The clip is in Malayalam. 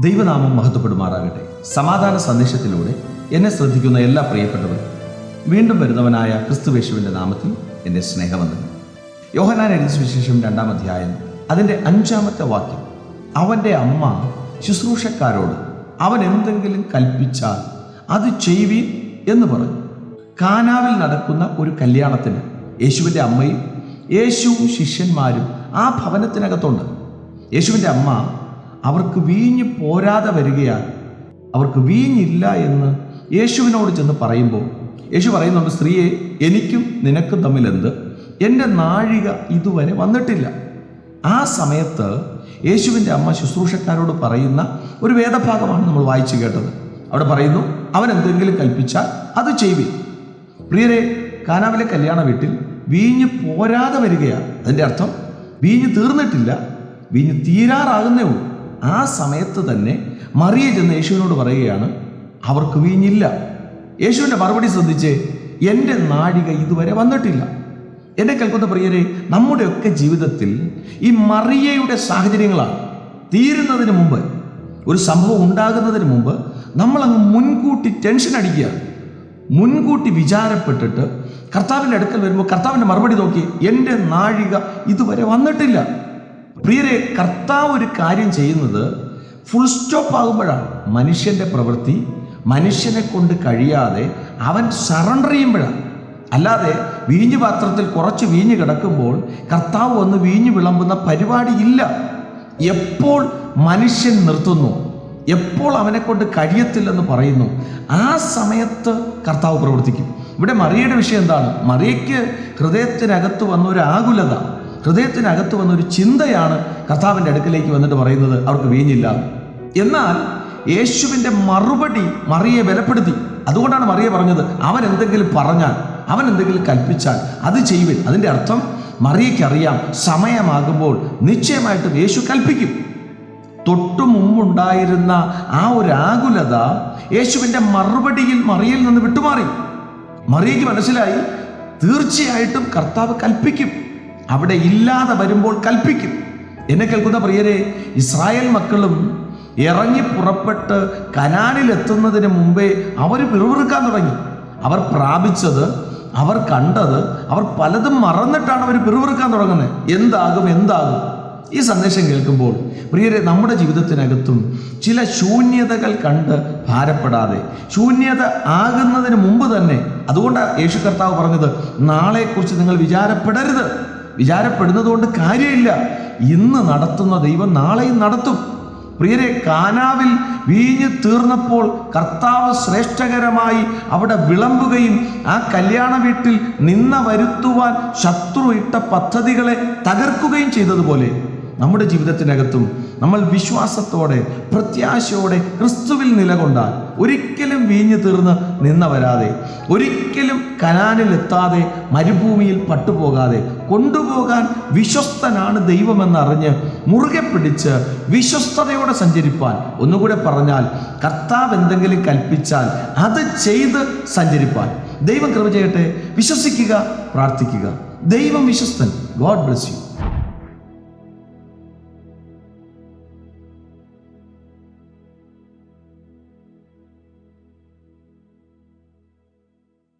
ദൈവനാമം മഹത്വപ്പെടുമാറാകട്ടെ. സമാധാന സന്ദേശത്തിലൂടെ എന്നെ ശ്രദ്ധിക്കുന്ന എല്ലാ പ്രിയപ്പെട്ടവരും വീണ്ടും വരുന്നവനായ ക്രിസ്തുവേശുവിന്റെ നാമത്തിൽ എന്റെ സ്നേഹവന്ദനം. യോഹനാൻ എഴുതി സുവിശേഷം രണ്ടാം അധ്യായം അതിന്റെ അഞ്ചാമത്തെ വാക്യം അവന്റെ അമ്മ ശുശ്രൂഷക്കാരോട് അവൻ എന്തെങ്കിലും കൽപ്പിച്ചാൽ അത് ചെയ്യുവീൻ എന്ന് പറഞ്ഞു. കാനാവിൽ നടക്കുന്ന ഒരു കല്യാണത്തിന് യേശുവിന്റെ അമ്മയും യേശുവും ശിഷ്യന്മാരും ആ ഭവനത്തിനകത്തുണ്ട്. യേശുവിന്റെ അമ്മ അവർക്ക് വീഞ്ഞ് പോരാതെ വരികയാൽ അവർക്ക് വീഞ്ഞില്ല എന്ന് യേശുവിനോട് ചെന്ന് പറയുമ്പോൾ യേശു പറയുന്നുണ്ട് സ്ത്രീയെ എനിക്കും നിനക്കും തമ്മിൽ എന്ത് എന്റെ നാഴിക ഇതുവരെ വന്നിട്ടില്ല. ആ സമയത്ത് യേശുവിന്റെ അമ്മ ശുശ്രൂഷക്കാരോട് പറയുന്ന ഒരു വേദഭാഗമാണ് നമ്മൾ വായിച്ചു കേട്ടത്. അവിടെ പറയുന്നു അവൻ എന്തെങ്കിലും കൽപ്പിച്ചാൽ അത് ചെയ്യുവിൻ പ്രിയരെ കാനാവിലെ കല്യാണ വീട്ടിൽ വീഞ്ഞ് പോരാതെ വരികയാണ് അതിന്റെ അർത്ഥം വീഞ്ഞ് തീർന്നിട്ടില്ല വീഞ്ഞ് തീരാറാകുന്നേ ഉള്ളൂ. ആ സമയത്ത് തന്നെ മറിയ ചെന്ന് യേശുവിനോട് പറയുകയാണ് അവർക്ക് വീഞ്ഞില്ല. യേശുവിന്റെ മറുപടി ശ്രദ്ധിച്ച് എന്റെ നാഴിക ഇതുവരെ വന്നിട്ടില്ല. എന്നെ കേൾക്കുന്ന പ്രിയരെ നമ്മുടെയൊക്കെ ജീവിതത്തിൽ ഈ മറിയയുടെ സാഹചര്യങ്ങളാണ്. തീരുന്നതിന് മുമ്പ് ഒരു സംഭവം ഉണ്ടാകുന്നതിന് മുമ്പ് നമ്മളങ്ങ് മുൻകൂട്ടി ടെൻഷൻ അടിക്കുക. മുൻകൂട്ടി വിചാരപ്പെട്ടിട്ട് കർത്താവിന്റെ അടുക്കൽ വരുമ്പോൾ കർത്താവിന്റെ മറുപടി നോക്കി എന്റെ നാഴിക ഇതുവരെ വന്നിട്ടില്ല. പ്രിയരെ കർത്താവ് ഒരു കാര്യം ചെയ്യുന്നത് ഫുൾ സ്റ്റോപ്പ് ആകുമ്പോഴാണ്. മനുഷ്യന്റെ പ്രവൃത്തി മനുഷ്യനെ കൊണ്ട് കഴിയാതെ അവൻ സറണ്ടർ ചെയ്യുമ്പോഴാണ്. അല്ലാതെ വീഞ്ഞു പാത്രത്തിൽ കുറച്ച് വീഞ്ഞ് കിടക്കുമ്പോൾ കർത്താവ് വന്ന് വീഞ്ഞു വിളമ്പുന്ന പരിപാടി ഇല്ല. എപ്പോൾ മനുഷ്യൻ നിർത്തുന്നു? എപ്പോൾ അവനെ കൊണ്ട് കഴിയത്തില്ലെന്ന് പറയുന്നു? ആ സമയത്ത് കർത്താവ് പ്രവർത്തിക്കും. ഇവിടെ മറിയയുടെ വിഷയം എന്താണ്? മറിയയ്ക്ക് ഹൃദയത്തിനകത്ത് വന്ന ഒരു ആകുലത. ഹൃദയത്തിനകത്ത് വന്നൊരു ചിന്തയാണ് കർത്താവിന്റെ അടുക്കലേക്ക് വന്നിട്ട് പറയുന്നത് അവർക്ക് വീഞ്ഞില്ല. എന്നാൽ യേശുവിന്റെ മറുപടി മറിയെ ബലപ്പെടുത്തി. അതുകൊണ്ടാണ് മറിയ പറഞ്ഞത് അവൻ എന്തെങ്കിലും പറഞ്ഞാൽ അവൻ എന്തെങ്കിലും കൽപ്പിച്ചാൽ അത് ചെയ്യുവിൻ. അതിന്റെ അർത്ഥം മറിയയ്ക്കറിയാം സമയമാകുമ്പോൾ നിശ്ചയമായിട്ടും യേശു കൽപ്പിക്കും. തൊട്ടു മുമ്പുണ്ടായിരുന്ന ആ ഒരു ആകുലത യേശുവിന്റെ മറുപടിയിൽ മറിയിൽ നിന്ന് വിട്ടുമാറി. മറിയയ്ക്ക് മനസ്സിലായി തീർച്ചയായിട്ടും കർത്താവ് കൽപ്പിക്കും. അവിടെ ഇല്ലാതെ വരുമ്പോൾ കൽപ്പിക്കും. എന്നെ കേൾക്കുന്ന പ്രിയരെ ഇസ്രായേൽ മക്കളും ഇറങ്ങി പുറപ്പെട്ട് കനാനിൽ എത്തുന്നതിന് മുമ്പേ അവർ പിറുപിറുക്കാൻ തുടങ്ങി. അവർ പ്രാപിച്ചത് അവർ കണ്ടത് അവർ പലതും മറന്നിട്ടാണ് അവർ പിറുപിറുക്കാൻ തുടങ്ങുന്നത്. എന്താകും എന്താകും? ഈ സന്ദേശം കേൾക്കുമ്പോൾ പ്രിയരെ നമ്മുടെ ജീവിതത്തിനകത്തും ചില ശൂന്യതകൾ കണ്ട് ഭാരപ്പെടാതെ ശൂന്യത ആകുന്നതിന് മുമ്പ് തന്നെ അതുകൊണ്ടാണ് യേശു കർത്താവ് പറഞ്ഞത് നാളെക്കുറിച്ച് നിങ്ങൾ വിചാരപ്പെടരുത്. വിചാരപ്പെടുന്നത് കൊണ്ട് കാര്യമില്ല. ഇന്ന് നടത്തുന്ന ദൈവം നാളെയും നടത്തും. പ്രിയരെ കാനാവിൽ വീഞ്ഞു തീർന്നപ്പോൾ കർത്താവ് ശ്രേഷ്ഠകരമായി അവിടെ വിളമ്പുകയും ആ കല്യാണ വീട്ടിൽ നിന്ന വരുത്തുവാൻ ശത്രു ഇട്ട പദ്ധതികളെ തകർക്കുകയും ചെയ്തതുപോലെ നമ്മുടെ ജീവിതത്തിനകത്തും നമ്മൾ വിശ്വാസത്തോടെ പ്രത്യാശയോടെ ക്രിസ്തുവിൽ നിലകൊണ്ടാൽ ഒരിക്കലും വീഞ്ഞു തീർന്ന് നിന്ന വരാതെ ഒരിക്കലും കനാനിലെത്താതെ മരുഭൂമിയിൽ പട്ടുപോകാതെ കൊണ്ടുപോകാൻ വിശ്വസ്തനാണ് ദൈവമെന്നറിഞ്ഞ് മുറുകെ പിടിച്ച് വിശ്വസ്തതയോടെ സഞ്ചരിപ്പാൻ. ഒന്നുകൂടെ പറഞ്ഞാൽ കർത്താവ് എന്തെങ്കിലും കൽപ്പിച്ചാൽ അത് ചെയ്ത് സഞ്ചരിപ്പാൻ. ദൈവം കൃപ ചെയ്യട്ടെ. വിശ്വസിക്കുക പ്രാർത്ഥിക്കുക. ദൈവം വിശ്വസ്തൻ. God bless you.